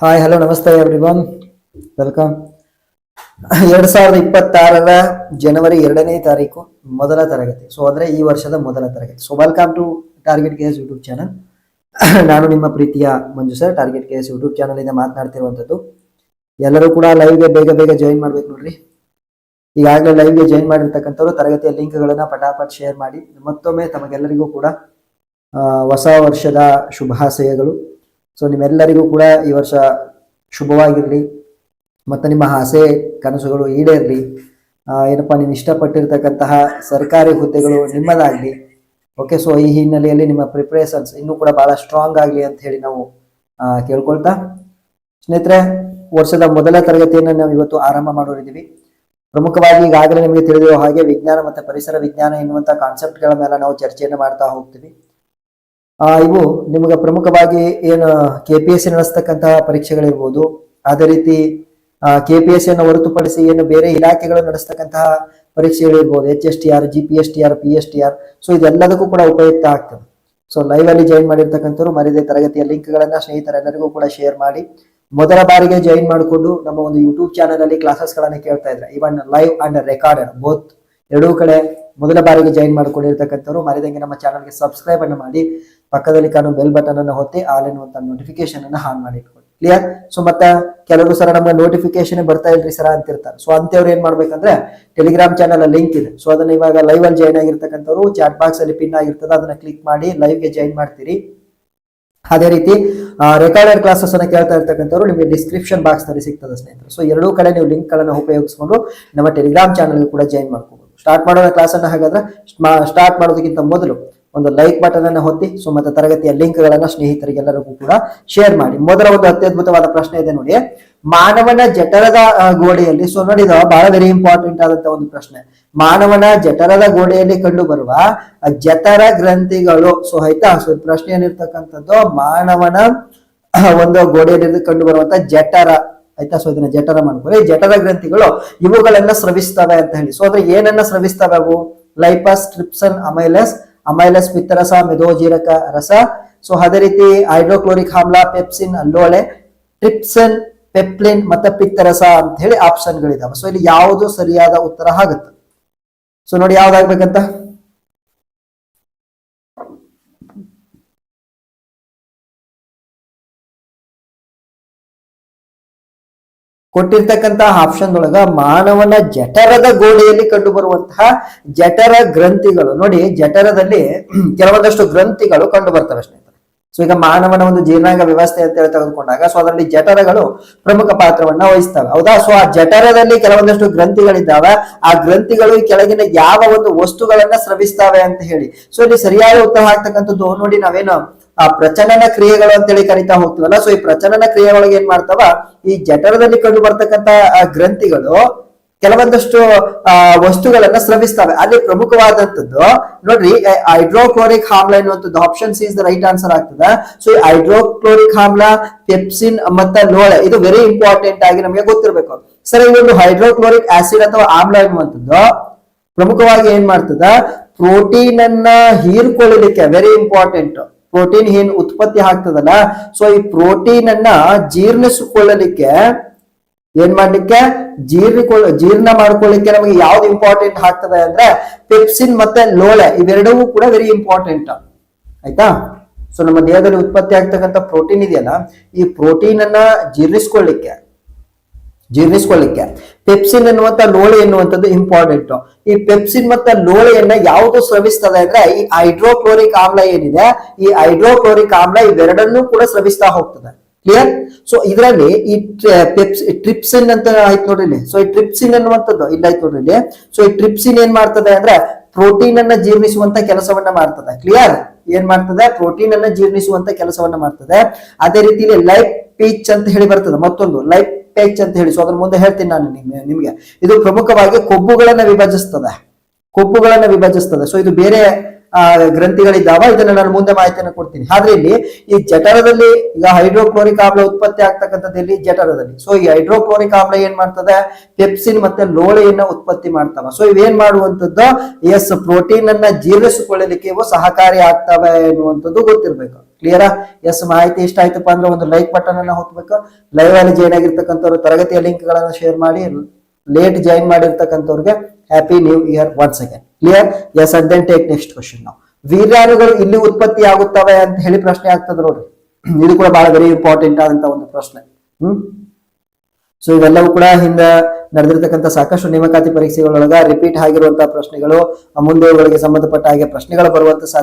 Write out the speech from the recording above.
Hi hello namaste everyone welcome ಎರಡ್ ಸಾವಿರದ ಇಪ್ಪತ್ತಾರರ ಜನವರಿ ಎರಡನೇ ತಾರೀಕು ಮೊದಲ ತರಗತಿ. ಸೊ ಅಂದ್ರೆ ಈ ವರ್ಷದ ಮೊದಲ ತರಗತಿ. So welcome to target case YouTube channel ನಾನು ನಿಮ್ಮ ಪ್ರೀತಿಯ Manju sir target case YouTube channel ಇಂದ ಮಾತನಾಡ್ತಿರುವಂಥದ್ದು ಎಲ್ಲರೂ ಕೂಡ ಲೈವ್ಗೆ ಬೇಗ ಬೇಗ ಜಾಯಿನ್ ಮಾಡ್ಬೇಕು ನೋಡ್ರಿ. ಈಗಾಗಲೇ ಲೈವ್ಗೆ ಜಾಯಿನ್ ಮಾಡಿರ್ತಕ್ಕಂಥವ್ರು ತರಗತಿಯ ಲಿಂಕ್ಗಳನ್ನ ಪಟಾಪಟ್ ಶೇರ್ ಮಾಡಿ. ಮತ್ತೊಮ್ಮೆ ತಮಗೆಲ್ಲರಿಗೂ ಕೂಡ ಹೊಸ ವರ್ಷದ ಶುಭಾಶಯಗಳು. ಸೊ ನಿಮ್ಮೆಲ್ಲರಿಗೂ ಕೂಡ ಈ ವರ್ಷ ಶುಭವಾಗಿರಲಿ. ಮತ್ತು ನಿಮ್ಮ ಆಸೆ, ಕನಸುಗಳು ಈಡೇರಲಿ. ಏನಪ್ಪ ನೀವು ಇಷ್ಟಪಟ್ಟಿರ್ತಕ್ಕಂತಹ ಸರ್ಕಾರಿ ಹುದ್ದೆಗಳು ನಿಮ್ಮದಾಗಲಿ. ಓಕೆ ಸೊ ಈ ಹಿನ್ನೆಲೆಯಲ್ಲಿ ನಿಮ್ಮ ಪ್ರಿಪ್ರೇಷನ್ಸ್ ಇನ್ನೂ ಕೂಡ ಭಾಳ ಸ್ಟ್ರಾಂಗ್ ಆಗಲಿ ಅಂತ ಹೇಳಿ ನಾವು ಕೇಳ್ಕೊಳ್ತಾ. ಸ್ನೇಹಿತರೆ, ವರ್ಷದ ಮೊದಲ ತರಗತಿಯನ್ನು ನಾವು ಇವತ್ತು ಆರಂಭ ಮಾಡೋರಿದ್ದೀವಿ. ಪ್ರಮುಖವಾಗಿ ಈಗಾಗಲೇ ನಿಮಗೆ ತಿಳಿದಿರುವ ಹಾಗೆ ವಿಜ್ಞಾನ ಮತ್ತು ಪರಿಸರ ವಿಜ್ಞಾನ ಎನ್ನುವಂಥ ಕಾನ್ಸೆಪ್ಟ್ಗಳ ಮೇಲೆ ನಾವು ಚರ್ಚೆಯನ್ನು ಮಾಡ್ತಾ ಹೋಗ್ತೀವಿ. ಇವು ನಿಮಗೆ ಪ್ರಮುಖವಾಗಿ ಏನು ಕೆ ಪಿ ಎಸ್ ಸಿ ನಡೆಸ್ತಕ್ಕಂತಹ ಪರೀಕ್ಷೆಗಳಿರ್ಬೋದು. ಅದೇ ರೀತಿ ಕೆ ಪಿ ಎಸ್ ಅನ್ನು ಹೊರತುಪಡಿಸಿ ಏನು ಬೇರೆ ಇಲಾಖೆಗಳು ನಡೆಸ್ತಕ್ಕಂತಹ ಪರೀಕ್ಷೆಗಳಿರ್ಬೋದು. H S T R G P S T R P S T R so ಇದೆಲ್ಲದಕ್ಕೂ ಕೂಡ ಉಪಯುಕ್ತ ಆಗ್ತದೆ. ಸೊ ಲೈವ್ ಅಲ್ಲಿ ಜಾಯಿನ್ ಮಾಡಿರ್ತಕ್ಕಂಥವ್ರು ಮರಿದೆ ತರಗತಿಯ ಲಿಂಕ್ಗಳನ್ನ ಸ್ನೇಹಿತರೆಲ್ಲರಿಗೂ ಕೂಡ ಶೇರ್ ಮಾಡಿ. ಮೊದಲ ಬಾರಿಗೆ ಜಾಯಿನ್ ಮಾಡಿಕೊಂಡು ನಮ್ಮ ಒಂದು ಯೂಟ್ಯೂಬ್ ಚಾನಲ್ ಅಲ್ಲಿ ಕ್ಲಾಸಸ್ ಗಳನ್ನ ಕೇಳ್ತಾ ಇದ್ರೆ even live and recorded both ಎರಡೂ ಕಡೆ ಮೊದಲ ಬಾರಿಗೆ ಜಾಯಿನ್ ಮಾಡ್ಕೊಂಡಿರ್ತಕ್ಕಂಥವ್ರು, ಮರಿದಂಗೆ ನಮ್ಮ ಚಾನಲ್ಗೆ ಸಬ್ಸ್ಕ್ರೈಬ್ ಅನ್ನು ಮಾಡಿ, ಪಕ್ಕದಲ್ಲಿ ಕಾಣುವ ಬೆಲ್ ಬಟನ್ ಅನ್ನು ಹೊತ್ತಿ ಆಲ್ ಎನ್ನುವಂತ ನೋಟಿಫಿಕೇಶನ್ ಅನ್ನು ಆನ್ ಮಾಡಿ ಇಟ್ಕೊಳ್ಳಿ. ಕ್ಲಿಯರ್ ಸೊ ಮತ್ತೆ ಕೆಲವರು ಸರ ನಮ್ಗೆ ನೋಟಿಫಿಕೇಶನ್ ಬರ್ತಾ ಇಲ್ರಿ ಸರ ಅಂತಿರ್ತಾರೆ. ಸೊ ಅಂತವ್ರು ಏನ್ ಮಾಡ್ಬೇಕಂದ್ರೆ ಟೆಲಿಗ್ರಾಮ್ ಚಾನಲ್ ಲಿಂಕ್ ಇದೆ. ಸೊ ಅದನ್ನ ಇವಾಗ ಲೈವ್ ಅಲ್ಲಿ ಜಾಯಿನ್ ಆಗಿರ್ತಕ್ಕಂಥವ್ರು ಚಾಟ್ ಬಾಕ್ಸ್ ಅಲ್ಲಿ ಪಿನ್ ಆಗಿರ್ತದೆ, ಅದನ್ನ ಕ್ಲಿಕ್ ಮಾಡಿ ಲೈವ್ಗೆ ಜಾಯಿನ್ ಮಾಡ್ತೀರಿ. ಅದೇ ರೀತಿ ರೆಕಾರ್ಡೆಡ್ ಕ್ಲಾಸಸ್ ಅನ್ನು ಕೇಳ್ತಾ ಇರ್ತಕ್ಕಂಥವ್ರು ನಿಮಗೆ ಡಿಸ್ಕ್ರಿಪ್ಷನ್ ಬಾಕ್ಸ್ನಲ್ಲಿ ಸಿಗ್ತದೆ ಸ್ನೇಹಿತರೆ. ಸೊ ಎರಡೂ ಕಡೆ ನೀವು ಲಿಂಕ್ ಗಳನ್ನ ಉಪಯೋಗಿಸ್ಕೊಂಡು ನಮ್ಮ ಟೆಲಿಗ್ರಾಮ್ ಚಾನಲ್ ಕೂಡ ಜಾಯಿನ್ ಮಾಡ್ಕೋಬಹುದು ಸ್ಟಾರ್ಟ್ ಮಾಡೋಣ ಕ್ಲಾಸ್ ಅನ್ನ ಹಾಗಾದ್ರೆ ಸ್ಟಾರ್ಟ್ ಮಾಡೋದಕ್ಕಿಂತ ಮೊದಲು ಒಂದು ಲೈಕ್ ಬಟನ್ ಅನ್ನು ಹೊತ್ತಿ ಸೊ ಮತ್ತೆ ತರಗತಿಯ ಲಿಂಕ್ ಗಳನ್ನ ಸ್ನೇಹಿತರಿಗೆಲ್ಲರಿಗೂ ಕೂಡ ಶೇರ್ ಮಾಡಿ. ಮೊದಲ ಒಂದು ಅತ್ಯದ್ಭುತವಾದ ಪ್ರಶ್ನೆ ಇದೆ ನೋಡಿ. ಮಾನವನ ಜಠರದ ಗೋಡೆಯಲ್ಲಿ ಸೊ ನೋಡಿ ಇದು ಬಹಳ ವೆರಿ ಇಂಪಾರ್ಟೆಂಟ್ ಆದಂತ ಒಂದು ಪ್ರಶ್ನೆ. ಮಾನವನ ಜಠರದ ಗೋಡೆಯಲ್ಲಿ ಕಂಡು ಬರುವ ಜಠರ ಗ್ರಂಥಿಗಳು. ಸೊ ಆಯ್ತಾ? ಸೊ ಪ್ರಶ್ನೆ ಏನಿರ್ತಕ್ಕಂಥದ್ದು? ಮಾನವನ ಒಂದು ಗೋಡೆಯಲ್ಲಿ ಕಂಡು ಬರುವಂತ ಜಠರ. ಆಯ್ತಾ? ಸೊ ಇದನ್ನ ಜಠರ ಮಾಡ್ಕೊಳ್ಳಿ ಜಠರ ಗ್ರಂಥಿಗಳು ಇವುಗಳನ್ನ ಸ್ರವಿಸ್ತವೆ ಅಂತ ಹೇಳಿ. ಸೊ ಅದ್ರ ಏನನ್ನ ಸ್ರವಿಸ್ತವೆ ಅವು? ಲೈಪಸ್ ಟ್ರಿಪ್ಸನ್ ಅಮೈಲಸ್ ಅಮೈಲಸ್ ಪಿತ್ತರಸ, ಮೆದೋಜೀರಕ ರಸ. ಸೊ ಅದೇ ರೀತಿ ಹೈಡ್ರೋಕ್ಲೋರಿಕ್ ಆಮ್ಲ ಪೆಪ್ಸಿನ್, ಅಲ್ಲೋಳೆ, ಟ್ರಿಪ್ಸನ್, ಪೆಪ್ಲಿನ್ ಮತ್ತೆ ಪಿತ್ತರಸ ಅಂತ ಹೇಳಿ ಆಪ್ಷನ್ಗಳಿದಾವೆ ಸೊ ಇಲ್ಲಿ ಯಾವುದು ಸರಿಯಾದ ಉತ್ತರ ಆಗುತ್ತೆ. ಸೊ ನೋಡಿ ಯಾವ್ದಾಗ್ಬೇಕಂತ? ಕೊಟ್ಟಿರ್ತಕ್ಕಂತಹ ಆಪ್ಷನ್ ಒಳಗ ಮಾನವನ ಜಠರದ ಗೋಡೆಯಲ್ಲಿ ಕಂಡು ಬರುವಂತಹ ಜಠರ ಗ್ರಂಥಿಗಳು. ನೋಡಿ, ಜಠರದಲ್ಲಿ ಕೆಲವೊಂದಷ್ಟು ಗ್ರಂಥಿಗಳು ಕಂಡು ಬರ್ತವೆ ಸ್ನೇಹಿತರೆ ಸೊ ಈಗ ಮಾನವನ ಒಂದು ಜೀರ್ಣಾಂಗ ವ್ಯವಸ್ಥೆ ಅಂತ ಹೇಳಿ ತೆಗೆದುಕೊಂಡಾಗ ಸೊ ಅದರಲ್ಲಿ ಜಠರಗಳು ಪ್ರಮುಖ ಪಾತ್ರವನ್ನ ವಹಿಸ್ತವೆ. ಹೌದಾ? ಸೊ ಆ ಜಠರದಲ್ಲಿ ಕೆಲವೊಂದಷ್ಟು ಗ್ರಂಥಿಗಳಿದ್ದಾವೆ. ಆ ಗ್ರಂಥಿಗಳು ಕೆಳಗಿನ ಯಾವ ಒಂದು ವಸ್ತುಗಳನ್ನ ಸ್ರವಿಸ್ತವೆ ಅಂತ ಹೇಳಿ. ಸೊ ಇಲ್ಲಿ ಸರಿಯಾದ ಉತ್ತರ ಆಗ್ತಕ್ಕಂಥದ್ದು ನೋಡಿ ನಾವೇನು ಆ ಪ್ರಚನನ ಕ್ರಿಯೆಗಳು ಅಂತೇಳಿ ಕರಿತಾ ಹೋಗ್ತದಲ್ಲ ಸೊ ಈ ಪ್ರಚನನ ಕ್ರಿಯೆ ಒಳಗೆ ಏನ್ ಮಾಡ್ತಾವ? ಈ ಜಠರದಲ್ಲಿ ಕಂಡು ಬರ್ತಕ್ಕಂತ ಗ್ರಂಥಿಗಳು ಕೆಲವೊಂದಷ್ಟು, ಆ, ವಸ್ತುಗಳನ್ನ ಸ್ರವಿಸ್ತವೆ. ಅಲ್ಲಿ ಪ್ರಮುಖವಾದಂತದ್ದು ನೋಡ್ರಿ ಹೈಡ್ರೋಕ್ಲೋರಿಕ್ ಆಮ್ಲ ಎನ್ನುವಂಥದ್ದು option C is the right answer ಆಗ್ತದೆ. ಸೊ ಹೈಡ್ರೋಕ್ಲೋರಿಕ್ ಆಮ್ಲ ಪೆಪ್ಸಿನ್ ಮತ್ತ ಲೋಳೆ, ಇದು ವೆರಿ ಇಂಪಾರ್ಟೆಂಟ್ ಆಗಿ ನಮಗೆ ಗೊತ್ತಿರಬೇಕು. ಸರ್, ಇದೊಂದು ಹೈಡ್ರೋಕ್ಲೋರಿಕ್ ಆಸಿಡ್ ಅಥವಾ ಆಮ್ಲ ಎನ್ನುವಂಥದ್ದು, ಪ್ರಮುಖವಾಗಿ ಏನ್ ಮಾಡ್ತದ? ಪ್ರೋಟೀನ್ ಅನ್ನ ಹೀರ್ಕೊಳ್ಳಲಿಕ್ಕೆ ವೆರಿ ಇಂಪಾರ್ಟೆಂಟ್ ಪ್ರೋಟೀನ್ ಏನ್ ಉತ್ಪತ್ತಿ ಆಗ್ತದಲ್ಲ? ಸೊ ಈ ಪ್ರೋಟೀನ್ ಅನ್ನ ಜೀರ್ಣಿಸಿಕೊಳ್ಳಲಿಕ್ಕೆ ಏನ್ ಮಾಡ್ಲಿಕ್ಕೆ? ಜೀರ್ಣ ಮಾಡ್ಕೊಳ್ಳಿಕ್ಕೆ ನಮಗೆ ಯಾವ್ದು ಇಂಪಾರ್ಟೆಂಟ್ ಆಗ್ತದೆ ಅಂದ್ರೆ ಪೆಪ್ಸಿನ್ ಮತ್ತೆ ಲೋಳೆ ಇವೆರಡೂ ಕೂಡ ವೆರಿ ಇಂಪಾರ್ಟೆಂಟ್ ಆಯ್ತಾ? ಸೊ ನಮ್ಮ ದೇಹದಲ್ಲಿ ಉತ್ಪತ್ತಿ ಆಗ್ತಕ್ಕಂಥ ಪ್ರೋಟೀನ್ ಇದೆಯಲ್ಲ, ಈ ಪ್ರೋಟೀನ್ ಅನ್ನ ಜೀರ್ಣಿಸ್ಕೊಳ್ಳಿಕ್ಕೆ ಜೀರ್ಣಿಸ್ಕೊಳ್ಳಿಕ್ಕೆ. ಪೆಪ್ಸಿನ್ ಎನ್ನುವಂತ ಲೋಳೆ ಎನ್ನುವಂಥದ್ದು ಇಂಪಾರ್ಟೆಂಟ್ ಈ ಪೆಪ್ಸಿನ್ ಮತ್ತೆ ಲೋಳೆಯನ್ನ ಯಾವುದು ಸ್ರವಿಸ್ತದೆ ಅಂದ್ರೆ ಈ ಹೈಡ್ರೋಕ್ಲೋರಿಕ್ ಆಮ್ಲ ಏನಿದೆ, ಈ ಹೈಡ್ರೋಕ್ಲೋರಿಕ್ ಆಮ್ಲ ಇವೆರಡನ್ನೂ ಕೂಡ ಸ್ರವಿಸ್ತಾ ಹೋಗ್ತದೆ. ಕ್ಲಿಯರ್ ಸೊ ಇದರಲ್ಲಿ ಈ ಪೆಪ್ಸ್ ಟ್ರಿಪ್ಸಿನ್ ಅಂತ ಆಯ್ತು ನೋಡ್ರಿ ಸೊ ಈ ಟ್ರಿಪ್ಸಿನ್ ಅನ್ನುವಂಥದ್ದು ಇಲ್ಲ ಆಯ್ತು ನೋಡ್ರಿ ಸೊ ಈ ಟ್ರಿಪ್ಸಿನ್ ಏನ್ ಮಾಡ್ತದೆ ಅಂದ್ರೆ ಪ್ರೋಟೀನ್ ಅನ್ನ ಜೀರ್ಣಿಸುವಂತ ಕೆಲಸವನ್ನ ಮಾಡ್ತದೆ. ಕ್ಲಿಯರ್ ಏನ್ ಮಾಡ್ತದೆ? ಪ್ರೋಟೀನ್ ಅನ್ನ ಜೀರ್ಣಿಸುವಂತ ಕೆಲಸವನ್ನ ಮಾಡ್ತದೆ. ಅದೇ ರೀತಿ ಇಲ್ಲಿ ಲೈಫ್ ಪೀಚ್ ಅಂತ ಹೇಳಿ ಬರ್ತದೆ, ಮತ್ತೊಂದು ಲೈಫ್ ಪೇಚ್ ಅಂತ ಹೇಳಿ. ಸೊ ಅದ್ರ ಮುಂದೆ ಹೇಳ್ತೀನಿ ನಾನು ನಿಮ್ಗೆ ಇದು ಪ್ರಮುಖವಾಗಿ ಕೊಬ್ಬುಗಳನ್ನ ವಿಭಜಿಸ್ತದೆ. ಕೊಬ್ಬುಗಳನ್ನ ವಿಭಜಿಸ್ತದೆ. ಸೊ ಇದು ಬೇರೆ ಗ್ರಂಥಿಗಳಿದ್ದಾವ ಇದನ್ನ ನಾನು ಮುಂದೆ ಮಾಹಿತಿಯನ್ನು ಕೊಡ್ತೀನಿ. ಆದ್ರೆ ಇಲ್ಲಿ ಈ ಜಠರದಲ್ಲಿ ಈಗ ಹೈಡ್ರೋಕ್ಲೋರಿಕ್ ಆಮ್ಲ ಉತ್ಪತ್ತಿ ಆಗ್ತಕ್ಕಂಥದ್ದು ಇಲ್ಲಿ ಜಠರದಲ್ಲಿ. ಸೊ ಈ ಹೈಡ್ರೋಕ್ಲೋರಿಕ್ ಆಮ್ಲ ಏನ್ ಮಾಡ್ತದೆ? ಪೆಪ್ಸಿನ್ ಮತ್ತೆ ಲೋಳೆಯನ್ನ ಉತ್ಪತ್ತಿ ಮಾಡ್ತಾವ. ಸೊ ಇವೇನ್ ಮಾಡುವಂತದ್ದು ಎಸ್, ಪ್ರೋಟೀನ್ ಅನ್ನ ಜೀರ್ಣಿಸಿಕೊಳ್ಳಲಿಕ್ಕೆ ಇವು ಸಹಕಾರಿ ಆಗ್ತವೆ ಎನ್ನುವಂಥದ್ದು ಗೊತ್ತಿರ್ಬೇಕು. ಕ್ಲಿಯರಾ ಎಸ್, ಮಾಹಿತಿ ಇಷ್ಟ ಆಯ್ತಪ್ಪ ಅಂದ್ರೆ ಒಂದು ಲೈಕ್ ಬಟನ್ ಅನ್ನ ಹೊತ್ಬೇಕು. ಲೈವ್ ಅಲ್ಲಿ ಜಾಯ್ನ್ ಆಗಿರ್ತಕ್ಕಂಥವ್ರು ತರಗತಿಯ ಲಿಂಕ್ ಗಳನ್ನ ಶೇರ್ ಮಾಡಿ. Late join ಮಾಡಿರ್ತಕ್ಕಂಥವ್ರಿಗೆ happy new year once again clear yes and then take next question ನಾವು ವೀರ್ಯಾಣುಗಳು ಇಲ್ಲಿ ಉತ್ಪತ್ತಿ ಆಗುತ್ತವೆ ಅಂತ ಹೇಳಿ ಪ್ರಶ್ನೆ ಆಗ್ತದೆ ನೋಡ್ರಿ ಇದು ಕೂಡ ಬಹಳ ವೆರಿ ಇಂಪಾರ್ಟೆಂಟ್ ಆದಂತ ಒಂದು ಪ್ರಶ್ನೆ. ಹ್ಮ್? ಸೊ ಇವೆಲ್ಲವೂ ಕೂಡ ಹಿಂದೆ ನಡೆದಿರ್ತಕ್ಕಂಥ ಸಾಕಷ್ಟು ನೇಮಕಾತಿ ಪರೀಕ್ಷೆಗಳೊಳಗ ರಿಪೀಟ್ ಆಗಿರುವಂತಹ ಪ್ರಶ್ನೆಗಳು ಮುಂದೆ ಸಂಬಂಧಪಟ್ಟ ಹಾಗೆ ಪ್ರಶ್ನೆಗಳು ಬರುವಂತ ಸಾಧ್ಯ